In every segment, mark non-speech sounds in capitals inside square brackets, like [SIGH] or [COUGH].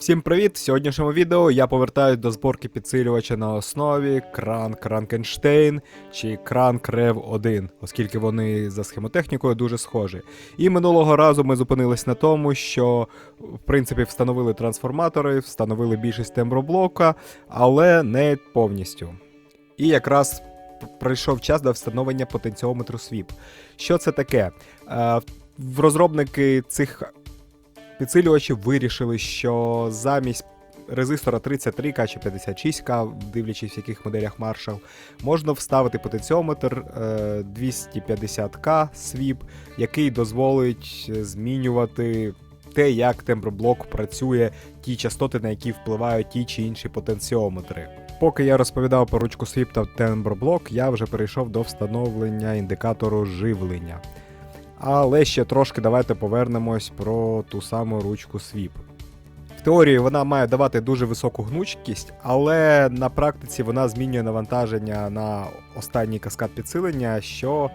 Всім привіт! В сьогоднішньому відео я повертаюсь до зборки підсилювача на основі кран Кранкенштейн чи кран Крев 1, оскільки вони за схемотехнікою дуже схожі. І минулого разу ми зупинились на тому, що в принципі встановили трансформатори, встановили більшість темброблока, але не повністю. І якраз прийшов час до встановлення потенціометру SWIP. Що це таке? Е, розробники цих підсилювачі вирішили, що замість резистора 33К чи 56К, дивлячись в яких моделях Marshall, можна вставити потенціометр е, 250К SWIP, який дозволить змінювати те, як темброблок працює, ті частоти, на які впливають ті чи інші потенціометри. Поки я розповідав про ручку SWIP та темброблок, я вже перейшов до встановлення індикатору живлення. Але ще трошки давайте повернемось про ту саму ручку Sweep. В теорії вона має давати дуже високу гнучкість, але на практиці вона змінює навантаження на останній каскад підсилення, що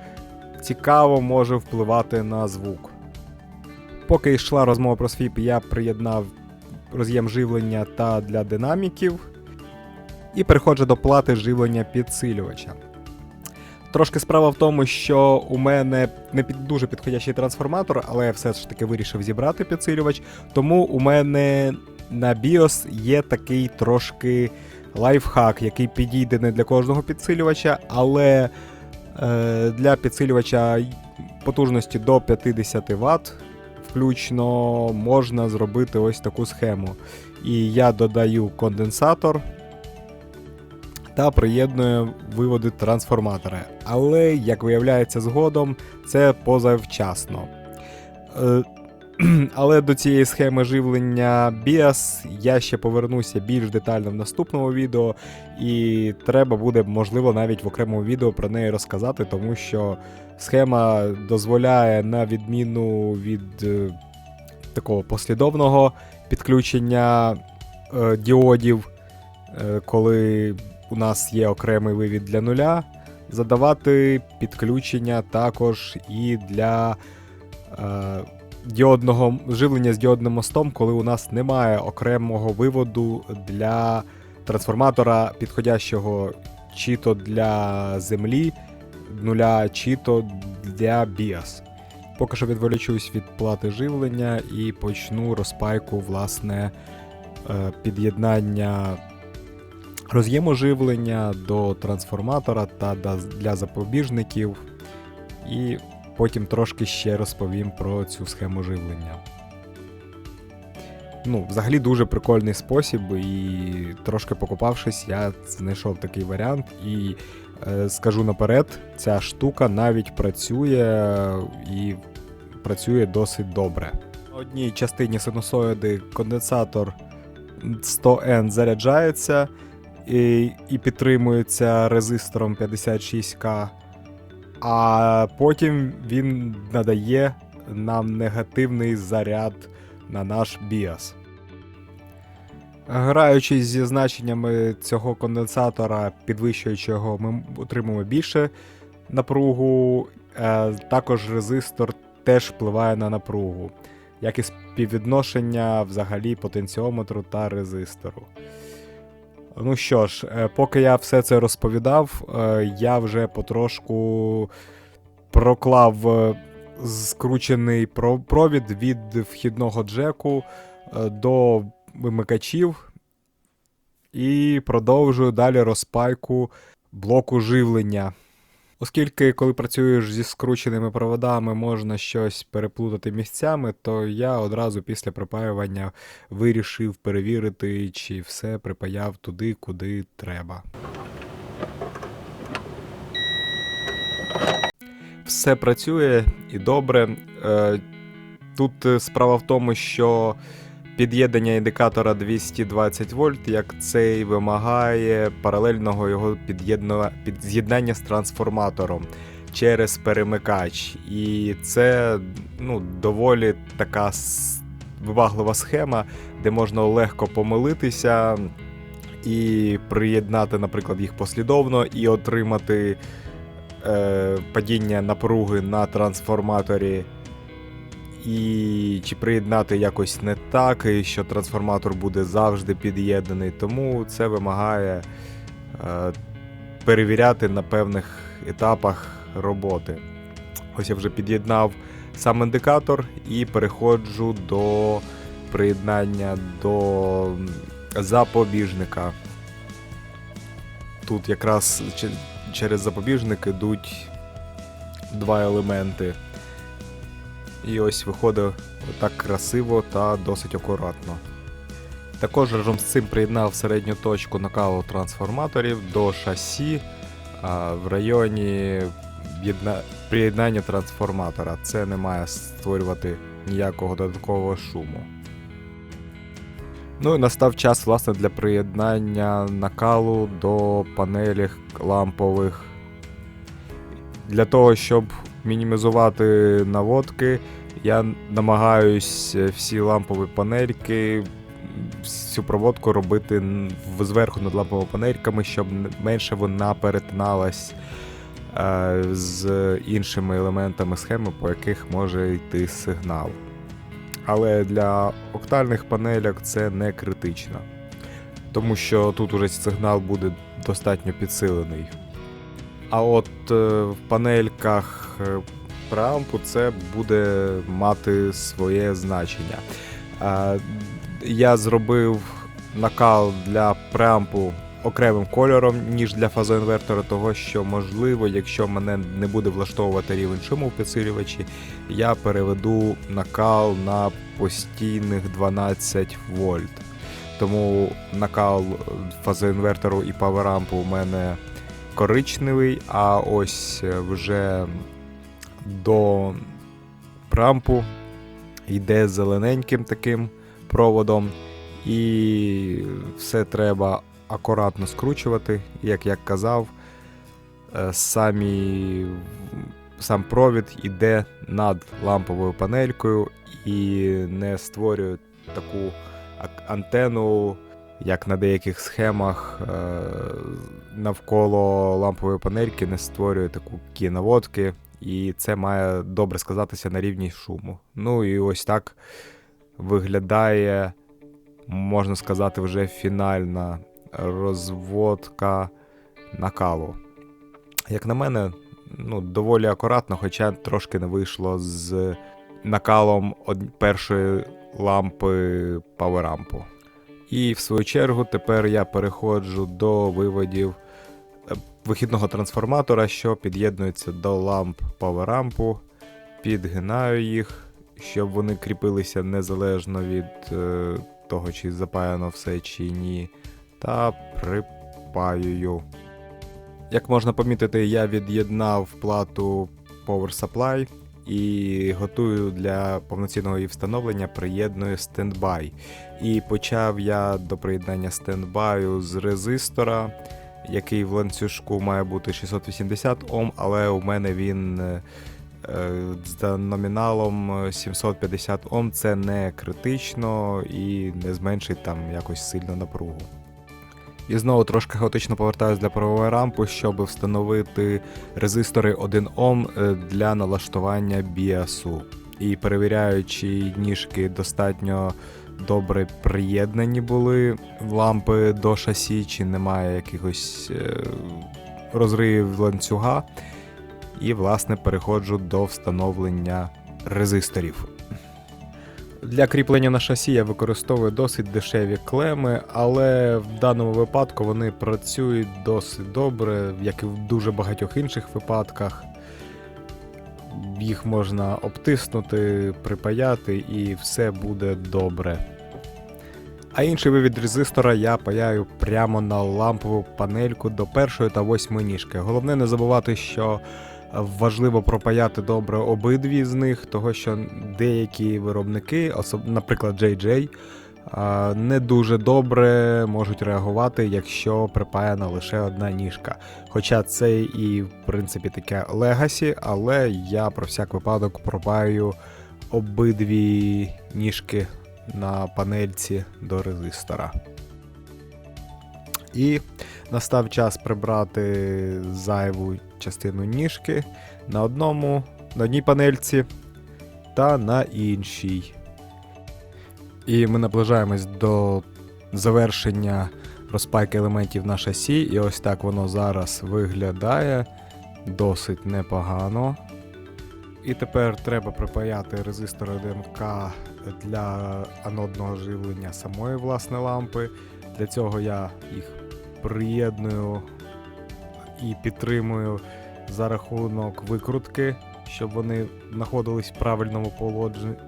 цікаво може впливати на звук. Поки йшла розмова про Sweep, я приєднав роз'єм живлення та для динаміків і переходжу до плати живлення підсилювача. Трошки справа в тому, що у мене не під дуже підходящий трансформатор, але я все ж таки вирішив зібрати підсилювач. Тому у мене на BIOS є такий трошки лайфхак, який підійде не для кожного підсилювача, але е, для підсилювача потужності до 50 Вт включно можна зробити ось таку схему. І я додаю конденсатор та приєднує виводи трансформатора. Але, як виявляється згодом, це позавчасно. Е, [CLEARS THROAT] Але до цієї схеми живлення BIOS я ще повернуся більш детально в наступному відео, і треба буде, можливо, навіть в окремому відео про неї розказати, тому що схема дозволяє, на відміну від е, такого послідовного підключення е, діодів, е, коли у нас є окремий вивід для нуля, задавати підключення також і для е, діодного живлення з діодним мостом, коли у нас немає окремого виводу для трансформатора, підходящого чи то для землі нуля, чи то для BIOS. Поки що відволічусь від плати живлення і почну розпайку власне е, під'єднання роз'єму живлення до трансформатора та для запобіжників. І потім трошки ще розповім про цю схему живлення. Ну, взагалі дуже прикольний спосіб, і трошки покопавшись, я знайшов такий варіант. І е, скажу наперед, ця штука навіть працює і працює досить добре. На одній частині синусоїди конденсатор 100N заряджається і, і підтримується резистором 56К, а потім він надає нам негативний заряд на наш BIOS. Граючись зі значеннями цього конденсатора, підвищуючи його, ми отримуємо більше напругу. Е, Також резистор теж впливає на напругу, як і співвідношення взагалі потенціометру та резистору. Ну що ж, е, поки я все це розповідав, е, я вже потрошку проклав е, скручений провід від вхідного джеку до вимикачів і продовжую далі розпайку блоку живлення. Оскільки, коли працюєш зі скрученими проводами, можна щось переплутати місцями, то я одразу після припаювання вирішив перевірити, чи все припаяв туди, куди треба. Все працює і добре. Е, Тут е, справа в тому, що під'єднання індикатора 220 вольт, як цей вимагає паралельного його підз'єднання з трансформатором через перемикач. І це ну, доволі така виваглива схема, де можна легко помилитися і приєднати, наприклад, їх послідовно і отримати е, падіння напруги на трансформаторі і чи приєднати якось не так, і що трансформатор буде завжди під'єднаний. Тому це вимагає е, перевіряти на певних етапах роботи. Ось я вже під'єднав сам індикатор і переходжу до приєднання до запобіжника. Тут якраз через запобіжник ідуть два елементи. І ось виходить так красиво та досить акуратно. Також разом з цим приєднав середню точку накалу трансформаторів до шасі а, в районі єдна- приєднання трансформатора. Це не має створювати ніякого додаткового шуму. Ну і настав час власне для приєднання накалу до панелей лампових. Для того, щоб мінімізувати наводки, я намагаюсь е, всі лампові панельки, всю проводку робити зверху над ламповими панельками, щоб менше вона перетиналась е, з іншими елементами схеми, по яких може йти сигнал. Але для октальних панельок це не критично, тому що тут уже сигнал буде достатньо підсилений. А от е, в панельках преампу це буде мати своє значення. Е, я зробив накал для преампу окремим кольором, ніж для фазоінвертора, того що, можливо, якщо мене не буде влаштовувати рівень шуму в підсилювачі, я переведу накал на постійних 12 вольт. Тому накал фазоінвертору і паверампу у мене коричневий, а ось е, вже до прампу йде зелененьким таким проводом, і все треба акуратно скручувати, як я казав, е, самі, сам провід йде над ламповою панелькою і не створює таку антенну, як на деяких схемах е, навколо лампової панельки не створює таку наводки, і це має добре сказатися на рівні шуму. Ну і ось так виглядає, можна сказати, вже фінальна розводка накалу. Як на мене, ну, доволі акуратно, хоча трошки не вийшло з накалом першої лампи паверампу. І в свою чергу тепер я переходжу до виводів вихідного трансформатора, що під'єднується до ламп паверампу, підгинаю їх, щоб вони кріпилися незалежно від е, того, чи запаяно все чи ні, та припаюю. Як можна помітити, я від'єднав плату Power Supply і готую для повноцінного її встановлення, приєдную стендбай. І почав я до приєднання стендбаю з резистора, який в ланцюжку має бути 680 Ом, але у мене він е, е, за номіналом 750 Ом. Це не критично і не зменшить там якось сильно напругу. І знову трошки хаотично повертаюсь для правової рампи, щоб встановити резистори 1 Ом е, для налаштування біасу. І перевіряю, чи ніжки достатньо добре приєднані були лампи до шасі, чи немає якихось е, розривів ланцюга. І, власне, переходжу до встановлення резисторів. Для кріплення на шасі я використовую досить дешеві клеми, але в даному випадку вони працюють досить добре, як і в дуже багатьох інших випадках. Їх можна обтиснути, припаяти і все буде добре. А інший вивід резистора я паяю прямо на лампову панельку до першої та восьмої ніжки. Головне не забувати, що важливо пропаяти добре обидві з них, того що деякі виробники, наприклад, JJ, не дуже добре можуть реагувати, якщо припаяна лише одна ніжка. Хоча це і в принципі таке легасі, але я про всяк випадок пропаю обидві ніжки на панельці до резистора. І настав час прибрати зайву частину ніжки на одному, на одній панельці та на іншій. І ми наближаємось до завершення розпайки елементів на шасі, і ось так воно зараз виглядає досить непогано. І тепер треба припаяти резистори ДМК для анодного живлення самої власне лампи. Для цього я їх приєдную і підтримую за рахунок викрутки, щоб вони знаходились в правильному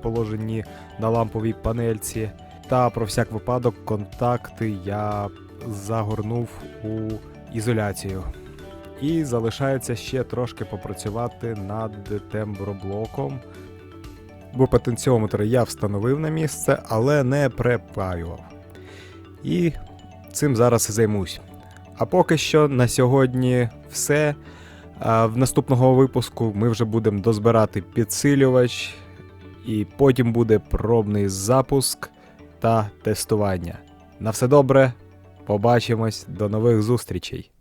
положенні на ламповій панельці. Та про всяк випадок контакти я загорнув у ізоляцію. І залишається ще трошки попрацювати над темброблоком. Бо потенціометр я встановив на місце, але не припаював. І цим зараз і займусь. А поки що на сьогодні все. А в наступного випуску ми вже будемо дозбирати підсилювач, і потім буде пробний запуск та тестування. На все добре, побачимось, до нових зустрічей!